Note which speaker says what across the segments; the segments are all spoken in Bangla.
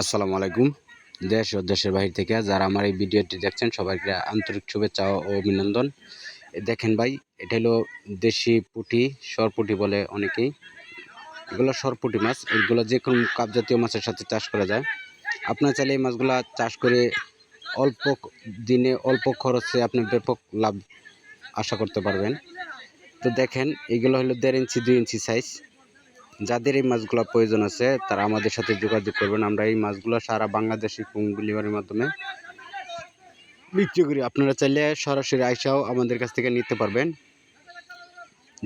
Speaker 1: আসসালামু আলাইকুম। দেশ ও দেশের বাহির থেকে যারা আমার এই ভিডিওটি দেখছেন, সবাইকে আন্তরিক শুভেচ্ছা ও অভিনন্দন। দেখেন ভাই, এটা হলো দেশি পুঁটি, সরপুটি বলে অনেকেই। এগুলো সরপুটি মাছ, এগুলো যে কোনো কাপ জাতীয় মাছের সাথে চাষ করা যায়। আপনার চাইলে এই মাছগুলো চাষ করে অল্প দিনে অল্প খরচে আপনি ব্যাপক লাভ আশা করতে পারবেন। তো দেখেন, এগুলো হলো দেড় ইঞ্চি, দুই ইঞ্চি সাইজ যাদের এই মাছগুলো প্রয়োজন আছে, তারা আমাদের সাথে যোগাযোগ করবেন। আমরা এই মাছগুলো সারা বাংলাদেশি হোম ডেলিভারির মাধ্যমে বিক্রি করি। আপনারা চাইলে সরাসরি আইসাও আমাদের কাছ থেকে নিতে পারবেন।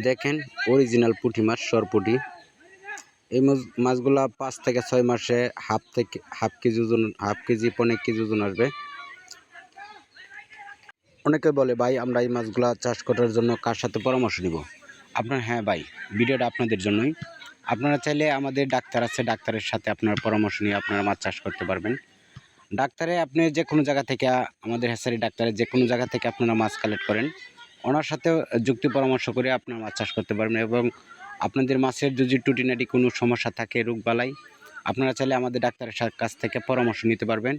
Speaker 1: দেখেন অরিজিনাল পুঁটি মাছ, সরপুটি। এই মাছ, মাছগুলা পাঁচ থেকে ছয় মাসে হাফ থেকে, হাফ কেজি ওজন, হাফ কেজি, পনেরো কেজি ওজন আসবে। অনেকে বলে, ভাই, আমরা এই মাছগুলা চাষ করার জন্য কার সাথে পরামর্শ নিব? আপনার হ্যাঁ ভাই, ভিডিওটা আপনাদের জন্যই। আপনারা চাইলে আমাদের ডাক্তার আছে, ডাক্তারের সাথে আপনার পরামর্শ নিয়ে আপনারা মাছ চাষ করতে পারবেন। ডাক্তারে আপনি যে কোনো জায়গা থেকে, আমাদের হ্যাসারি ডাক্তারে যে কোনো জায়গা থেকে আপনারা মাছ কালেক্ট করেন। ওনার সাথে যুক্তি পরামর্শ করে আপনারা মাছ চাষ করতে পারবেন এবং আপনাদের মাছের যদি টুটিনাটি কোনো সমস্যা থাকে রোগবালাই আপনারা চাইলে আমাদের ডাক্তারের কাছ থেকে পরামর্শ নিতে পারবেন।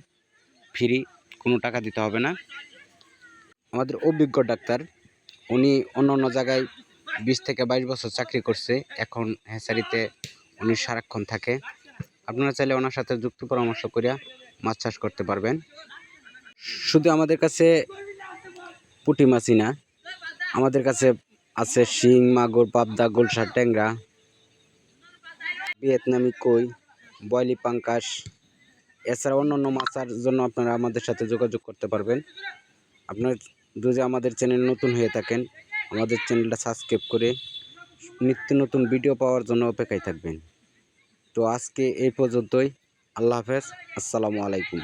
Speaker 1: ফ্রি, কোনো টাকা দিতে হবে না। আমাদের অভিজ্ঞ ডাক্তার, উনি অন্য অন্য জায়গায় বিশ থেকে বাইশ বছর চাকরি করছে। এখন হ্যাচারিতে উনি সারাক্ষণ থাকে। আপনারা চাইলে ওনার সাথে যুক্ত পরামর্শ করিয়া মাছ চাষ করতে পারবেন। শুধু আমাদের কাছে পুঁটি মাছই না, আমাদের কাছে আছে শিং, মাগুর, পাবদা গোলসা ট্যাংরা, ভিয়েতনামি কই, বয়লি পাঙ্কাশ, এছাড়া অন্য অন্য মাছের জন্য আপনারা আমাদের সাথে যোগাযোগ করতে পারবেন। আপনার যদি আমাদের চ্যানেল নতুন হয়ে থাকেন আমাদের চ্যানেলটা সাবস্ক্রাইব করে নিত্য নতুন ভিডিও পাওয়ার জন্য অপেক্ষায় থাকবেন। তো আজকে এই পর্যন্তই। আল্লাহ হাফেজ। আসসালামু আলাইকুম।